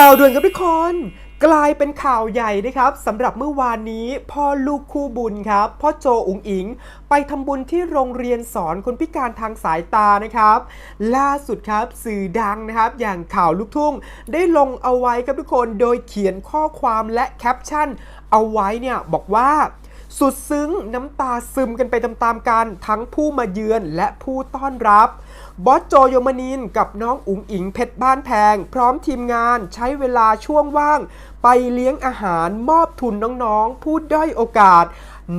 ข่าวด่วนครับทุกคน กลายเป็นข่าวใหญ่นะครับสำหรับเมื่อวานนี้พ่อลูกคู่บุญครับ พ่อโจอุ๋งอิง ไปทำบุญที่โรงเรียนสอนคนพิการทางสายตานะครับ ล่าสุดครับสื่อดังนะครับ อย่างข่าวลูกทุ่ง ได้ลงเอาไว้ครับทุกคนโดยเขียนข้อความและแคปชั่น เอาไว้เนี่ยบอกว่าสุดซึ้งน้ำตาซึมกันไปตามๆกันทั้งผู้มาเยือนและผู้ต้อนรับ บอสโจโยมานินกับน้องอุ๋งอิงเพชรบ้านแพง พร้อมทีมงานใช้เวลาช่วงว่าง ไปเลี้ยงอาหารมอบทุนน้องๆ ผู้ด้อยโอกาส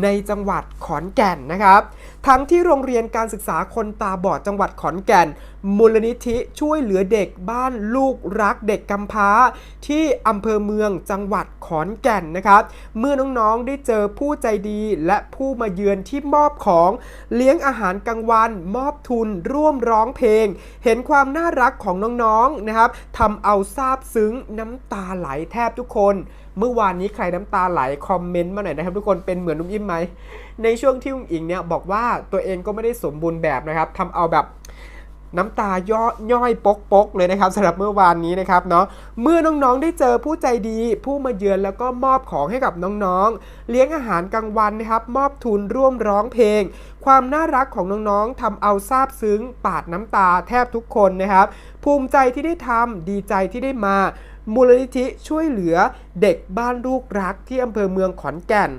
ในจังหวัดขอนแก่นนะครับ ทั้งที่โรงเรียนการศึกษาคนตาบอดจังหวัดขอนแก่น มูลนิธิช่วยเหลือเด็กบ้านลูกรักเด็กกำพร้า ที่อำเภอเมืองจังหวัดขอนแก่นนะครับ เมื่อน้องๆได้เจอผู้ใจดีและผู้มาเยือนที่มอบของเลี้ยงอาหารกลางวัน มอบทุนร่วมร้องเพลง เห็นความน่ารักของน้องๆนะครับทำเอาซาบซึ้งน้ำตาไหลแทบทุกคน เมื่อวานนี้ใครน้ำตาไหลคอมเมนต์มาหน่อยนะครับทุกคนเป็นเหมือนนุ่มยิ้มไหมในช่วงที่อุ้งอิงเนี่ยบอกว่าตัวเองก็ไม่ได้สมบูรณ์แบบนะครับทำเอาแบบน้ำตาย่อย่อยปกปกเลยนะครับสำหรับเมื่อวานนี้นะครับเนาะเมื่อน้องๆได้เจอผู้ใจดี ผู้มาเยือนแล้วก็มอบของให้กับน้องๆ เลี้ยงอาหารกลางวันนะครับ มอบทุนร่วมร้องเพลง ความน่ารักของน้องๆทำเอาซาบซึ้ง ปาดน้ำตาแทบทุกคนนะครับ ภูมิใจที่ได้ทำดีใจที่ได้มา มูลนิธิช่วยเหลือเด็กบ้านลูกรักที่อำเภอเมืองขอนแก่น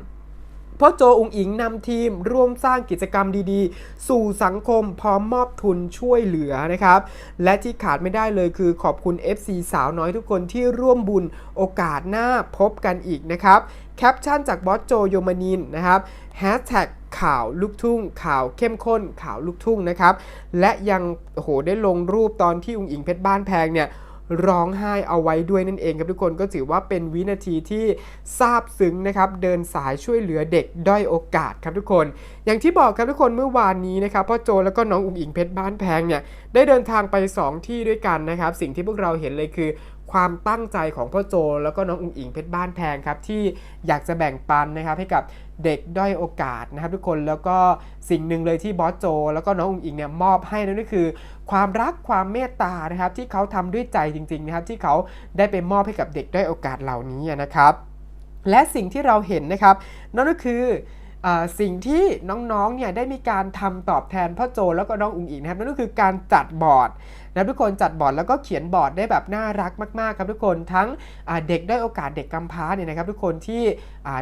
พ่อโจอุงอิงนำทีมร่วมสร้างกิจกรรมดีๆ สู่สังคมพร้อมมอบทุนช่วยเหลือนะครับ และที่ขาดไม่ได้เลยคือขอบคุณ FC สาวน้อยทุกคนที่ร่วมบุญโอกาสหน้าพบกันอีกนะครับ แคปชั่นจากบอสโจโยมานินนะครับแฮชแท็กข่าวลูกทุ่ง ข่าวเข้มข้นข่าวลูกทุ่งนะครับ และยังโอ้โหได้ลงรูปตอนที่อุงอิงเพชรบ้านแพงเนี่ย ร้องไห้เอาไว้ด้วยนั่นเองครับทุกคนก็ถือว่าเป็นวินาทีที่ซาบซึ้งนะครับเดินสายช่วยเหลือเด็กด้อยโอกาสครับทุกคน อย่างที่บอกครับทุกคนเมื่อวานนี้นะครับพ่อโจแล้วก็น้องอุ๋งอิงเพชรบ้านแพงเนี่ยได้เดินทางไป 2 ที่ด้วยกันนะครับ สิ่งที่พวกเราเห็นเลยคือ ความตั้งใจของพ่อโจแล้วก็น้องอุ๋งอิงเพชรบ้านแพงครับที่อยากจะแบ่งปันนะครับให้กับเด็กด้อยโอกาสนะครับทุกคนแล้วก็สิ่งหนึ่งเลยที่บอสโจ แล้วก็น้องอุ๋งอิงเนี่ยมอบให้นั่นก็คือ ความรักความเมตตานะครับที่เขาทำด้วยใจจริงๆนะครับที่เขาได้ไปมอบให้กับเด็กด้อยโอกาสเหล่านี้นะครับ และสิ่งที่เราเห็นนะครับนั่นก็คือ สิ่งที่น้องๆ เนี่ยได้มีการทำตอบแทนพ่อโจแล้วก็น้องอุ๋งอิงนะครับนั่นก็คือการจัดบอร์ดนะทุกคนจัดบอร์ดแล้วก็เขียนบอร์ดได้แบบน่ารักมากๆครับทุกคนทั้งเด็กได้โอกาสเด็กกำพร้าเนี่ยนะครับทุกคนที่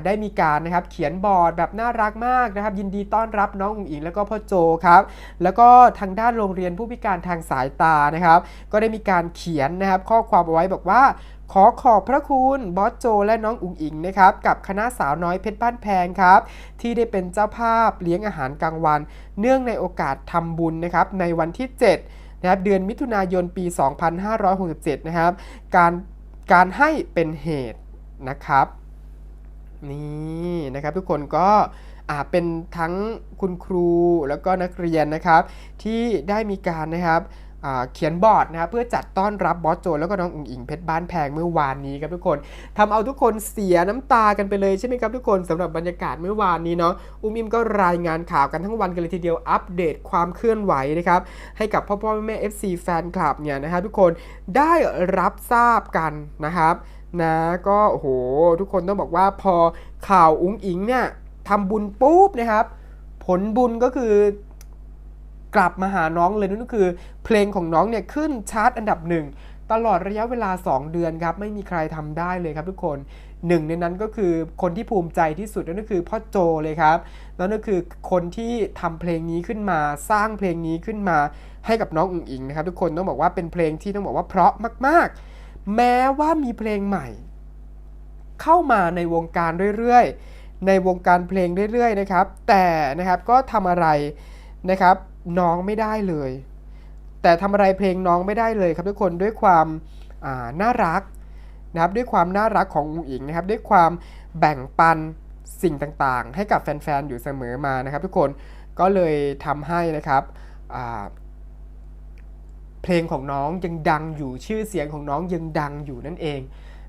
ได้มีการนะครับเขียนบอร์ดแบบน่ารักมากนะครับยินดีต้อนรับน้องอุ๋งอิงแล้วก็พ่อโจครับแล้วก็ทางด้านโรงเรียนผู้พิการทางสายตานะครับ ก็ได้มีการเขียนนะครับข้อความเอาไว้บอกว่า ขอขอบพระคุณบอสโจ และน้องอุ๋งอิงนะครับกับคณะสาวน้อยเพชรบ้านแพงครับ ที่ได้เป็นเจ้าภาพเลี้ยงอาหารกลางวัน เนื่องในโอกาสทำบุญนะครับในวันที่ 7 นะครับเดือนมิถุนายนปี 2567 นะครับ การการให้เป็นเหตุนะครับนี่นะครับทุกคนก็อ่าเป็นทั้งคุณครูแล้วก็นักเรียนนะครับ ที่ได้มีการนะครับ เขียนบอร์ดนะครับเพื่อจัดต้อนรับบอสโจแล้วก็น้องอุ๋งอิงเพชรบ้านแพงเมื่อวานนี้ครับทุกคนทำเอาทุกคนเสียน้ำตากันไปเลยใช่ไหมครับทุกคนสำหรับบรรยากาศเมื่อวานนี้เนาะอุ้มอิมก็รายงานข่าวกันทั้งวันกันเลยทีเดียวอัปเดตความเคลื่อนไหวนะครับให้กับพ่อพ่อแม่แม่ FC แฟนคลับเนี่ยนะครับทุกคนได้รับทราบกันนะครับนะก็โอ้โหทุกคนต้องบอกว่าพอข่าวอุ้งอิงเนี่ยทำบุญปุ๊บนะครับ ผลบุญก็คือ กลับมาหาน้องเลยนั่นก็คือ เพลงของน้องเนี่ยขึ้นชาร์ตอันดับหนึ่งตลอดระยะเวลา 2 เดือนครับไม่มีใครทำได้เลยครับทุกคนหนึ่งในนั้นก็คือคนที่ภูมิใจที่สุดนั่นก็คือพ่อโจเลยครับนั่นก็คือคนที่ทำเพลงนี้ขึ้นมาสร้างเพลงนี้ขึ้นมาให้กับน้องอุ๋งอิงนะครับทุกคนต้องบอกว่าเป็นเพลงที่ต้องบอกว่าเพราะมาก ๆ แม้ว่ามีเพลงใหม่ เข้ามาในวงการเรื่อยๆในวงการเพลงเรื่อยๆนะครับแต่นะครับก็ทำอะไรนะครับ น้องไม่ได้เลย แต่ทำอะไรเพลงน้องไม่ได้เลยครับทุกคนด้วยความาน่ารักนะครับด้วยความน่ารักของอุ๋งอิงนะครับด้วยความแบ่งปันสิ่งต่างๆ ให้กับแฟนๆอยู่เสมอมานะครับ ทุกคนก็เลยทำให้นะครับเพลงของน้องยังดังอยู่ชื่อเสียงของน้องยังดังอยู่นั่นเอง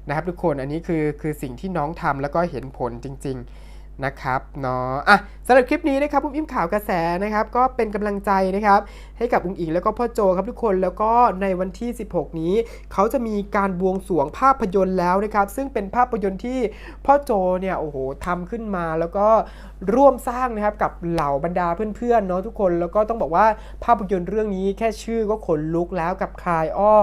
นะครับ ทุกคนอันนี้คือคือสิ่งที่น้องทำแล้วก็เห็นผลจริง ๆ นะครับเนาะอะสำหรับคลิปนี้นะครับอุ้มอิ่มข่าวกระแสนะครับก็เป็นกำลังใจนะครับให้กับอุ้งอิงแล้วก็พ่อโจครับทุกคนแล้วก็ในวันที่ 16 นี้ เขาจะมีการบวงสรวงภาพยนตร์แล้วนะครับ ซึ่งเป็นภาพยนตร์ที่พ่อโจเนี่ยโอ้โหทำขึ้นมาแล้วก็ร่วมสร้างนะครับกับเหล่าบรรดาเพื่อนๆเนาะทุกคนแล้วก็ต้องบอกว่าภาพยนตร์เรื่องนี้แค่ชื่อก็ขนลุกแล้วกับคลายอ้อ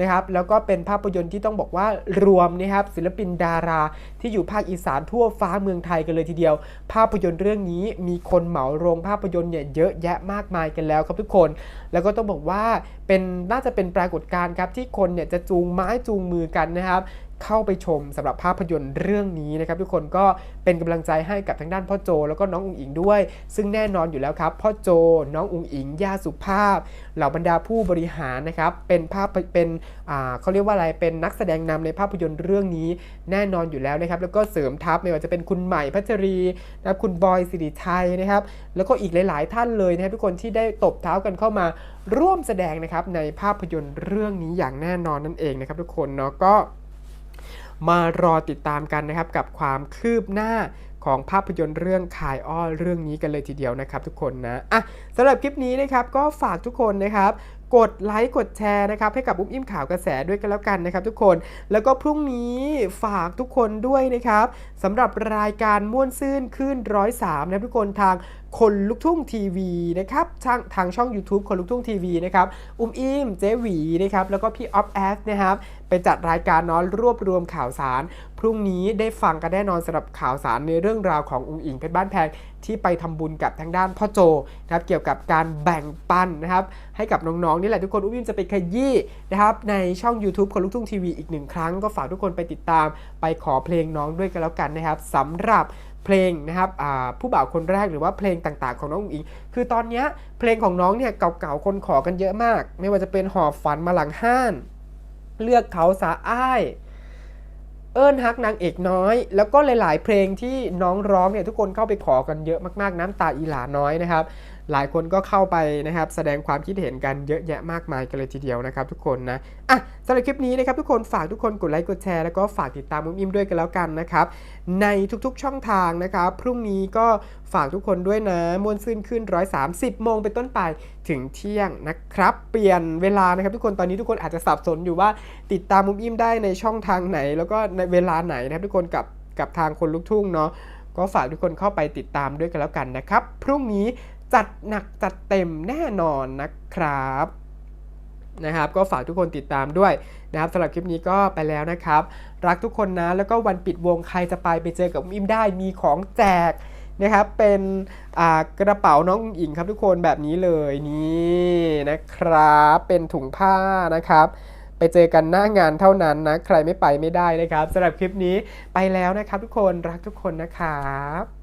นะครับแล้วก็เป็นภาพยนตร์ที่ต้องบอกว่ารวมนะครับศิลปินดาราที่อยู่ภาคอีสานทั่วฟ้าเมืองไทยกันเลยทีเดียว ภาพยนตร์เรื่องนี้มีคนเหมาโรงภาพยนตร์เนี่ยเยอะแยะมากมายกันแล้วครับทุกคน แล้วก็ต้องบอกว่าเป็นน่าจะเป็นปรากฏการณ์ครับที่คนเนี่ยจะจูงไม้จูงมือกันนะครับ เข้าไปชมสำหรับภาพยนตร์เรื่องนี้นะครับทุกคนก็เป็นกำลังใจให้กับทางด้านพ่อโจ แล้วก็น้องอุ๋งอิงด้วย ซึ่งแน่นอนอยู่แล้วครับพ่อโจน้องอุ๋งอิงย่าสุภาพ เหล่าบรรดาผู้บริหารนะครับเป็นภาพเป็นอ่าเขาเรียกว่าอะไรเป็นนักแสดงนำในภาพยนตร์เรื่องนี้แน่นอนอยู่แล้วนะครับแล้วก็เสริมทัพไม่ว่าจะเป็นคุณใหม่พัชรีนะครับคุณบอยสิริชัยนะครับแล้วก็อีกหลาย ๆ ท่านเลยนะครับทุกคนที่ได้ตบเท้ากันเข้ามาร่วมแสดงนะครับในภาพยนตร์เรื่องนี้อย่างแน่นอนนั่นเองนะครับทุกคนเนาะก็ มารอติดตามกันนะครับกับความคืบหน้าของภาพยนตร์เรื่องคายอ้อเรื่องนี้กันเลยทีเดียวนะครับทุกคนนะอะสำหรับคลิปนี้นะครับก็ฝากทุกคนนะครับ กดไลค์กดแชร์นะครับให้กับอุ้มอิ่มข่าวกระแสด้วยกันแล้วกันนะครับทุกคน แล้วก็พรุ่งนี้ฝากทุกคนด้วยนะครับสำหรับรายการม่วนซื่นขึ้นร้อยสามนะทุกคนทางคนลุกทุ่งทีวีนะครับทางทางช่อง YouTube คนลุกทุ่งทีวีนะครับอุ้มอิ่มเจหวีนะครับแล้วก็พี่ออฟแอฟนะครับไปจัดรายการเน้อนรวบรวมข่าวสาร พรุ่งนี้ได้ฟังกันแน่นอนสำหรับข่าวสารในเรื่องราวของอุ้งอิงเพชรบ้านแพงที่ไปทำบุญกับทางด้านพ่อโจนะครับเกี่ยวกับการแบ่งปันนะครับให้กับน้องๆนี่แหละทุกคนอุ้มอิ่มจะไปขยี้นะครับในช่อง YouTube คนลุกทุ่งทีวีอีกหนึ่งครั้งก็ฝากทุกคนไปติดตามไปขอเพลงน้องด้วยกันแล้วกันนะครับสำหรับเพลงนะครับผู้บ่าวคนแรกหรือว่าเพลงต่างๆ ของน้องอุ๋งอิง คือตอนนี้เพลงของน้องเนี่ยเก่าๆคนขอกันเยอะมาก ไม่ว่าจะเป็นหอบฝันมาหลังห้าน เลือกเขาสาอ้ายเอิ้นฮักนางเอกน้อย แล้วก็หลาย ๆ เพลงที่น้องร้องเนี่ยทุกคนเข้าไปขอกันเยอะมากๆ น้ำตาอีหลาน้อยนะครับ หลายคนก็เข้าไปนะครับแสดงความคิดเห็นกันเยอะแยะมากมายกันเลยทีเดียวนะครับทุกคนนะอะสำหรับคลิปนี้นะครับทุกคนฝากทุกคนกดไลค์กดแชร์แล้วก็ฝากติดตามมุมอิมด้วยกันแล้วกันนะครับในทุกๆช่องทางนะครับพรุ่งนี้ก็ฝากทุกคนด้วยนะมวนซื่นขึ้น 130 โมงเป็นต้นไปถึงเที่ยงนะครับ เปลี่ยนเวลานะครับทุกคนตอนนี้ทุกคนอาจจะสับสนอยู่ว่าติดตามมุมอิมได้ในช่องทางไหน แล้วก็ในเวลาไหนนะครับทุกคนกับกับทางคนลุกทุ่งเนาะก็ฝากทุกคนเข้าไปติดตามด้วยกันแล้วกันนะครับ พรุ่งนี้ จัดหนักจัดเต็มแน่นอนนะครับนะครับก็ฝากทุกคนติดตามด้วยนะครับสำหรับคลิปนี้ก็ไปแล้วนะครับ รักทุกคนนะแล้วก็วันปิดวงใครจะไปไปเจอกับอิมได้มีของแจกนะครับเป็นกระเป๋าน้องอุ๋งอิงครับทุกคนแบบนี้เลยนี่นะครับเป็นถุงผ้านะครับไปเจอกันหน้างานเท่านั้นนะ ใครไม่ไปไม่ได้นะครับสำหรับคลิปนี้ไปแล้วนะครับทุกคนรักทุกคนนะครับ